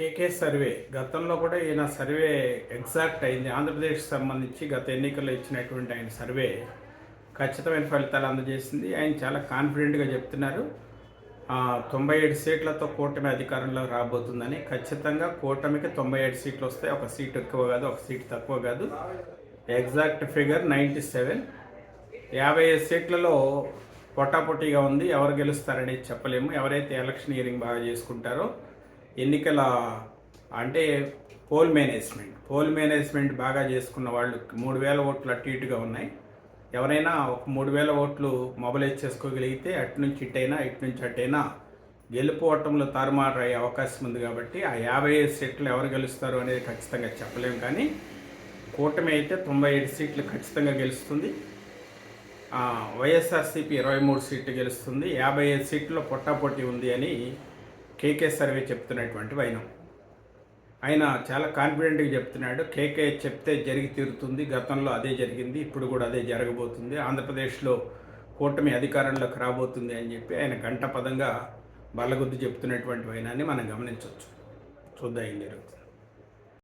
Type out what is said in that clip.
KK survey. గతంలో కూడా ఈయన సర్వే ఎగ్జాక్ట్ అయింది. ఆంధ్రప్రదేశ్కి సంబంధించి గత ఎన్నికల్లో ఇచ్చినటువంటి ఆయన సర్వే ఖచ్చితమైన ఫలితాలు అందజేసింది. ఆయన చాలా కాన్ఫిడెంట్గా చెప్తున్నారు. తొంభై ఏడు సీట్లతో కూటమి అధికారంలో రాబోతుందని. ఖచ్చితంగా కూటమికి తొంభై ఏడు సీట్లు వస్తాయి. ఒక సీట్ ఎక్కువ కాదు ఒక సీట్ తక్కువ కాదు. Exact figure ninety seven. యాభై ఐదు సీట్లలో పొటాపొటీగా ఉంది. ఎవరు గెలుస్తారని చెప్పలేము. ఎవరైతే ఎలక్షన్ ఇయరింగ్ బాగా చేసుకుంటారో ఎన్నికల అంటే పోల్ మేనేజ్మెంట్ పోల్ మేనేజ్మెంట్ బాగా చేసుకున్న వాళ్ళు మూడు వేల ఓట్లు అటు ఇటుగా ఉన్నాయి. ఎవరైనా ఒక మూడు వేల ఓట్లు మొబలైజ్ చేసుకోగలిగితే అటు నుంచి ఇటైనా ఇటు నుంచి అటైనా గెలుపు ఓటంలో తారుమారు అయ్యే అవకాశం ఉంది కాబట్టి ఆ యాభై ఐదు సీట్లు ఎవరు గెలుస్తారు అనేది ఖచ్చితంగా చెప్పలేము కానీ కూటమి అయితే తొంభై ఏడు సీట్లు ఖచ్చితంగా గెలుస్తుంది. వైఎస్ఆర్సీపీ ఇరవై మూడు సీట్లు గెలుస్తుంది. యాభై ఐదు సీట్లో పొట్టాపోటీ ఉంది అని కేకే సర్వే చెప్తున్నటువంటి వైనం. ఆయన చాలా కాన్ఫిడెంట్గా చెప్తున్నాడు. కేకే చెప్తే జరిగి తీరుతుంది. గతంలో అదే జరిగింది. ఇప్పుడు కూడా అదే జరగబోతుంది. ఆంధ్రప్రదేశ్లో కూటమి అధికారంలోకి రాబోతుంది అని చెప్పి ఆయన గంట పదంగా బల్లగుద్ది చెప్తున్నటువంటి వైనాన్ని మనం గమనించవచ్చు. చూద్దాం ఏం జరుగుతుంది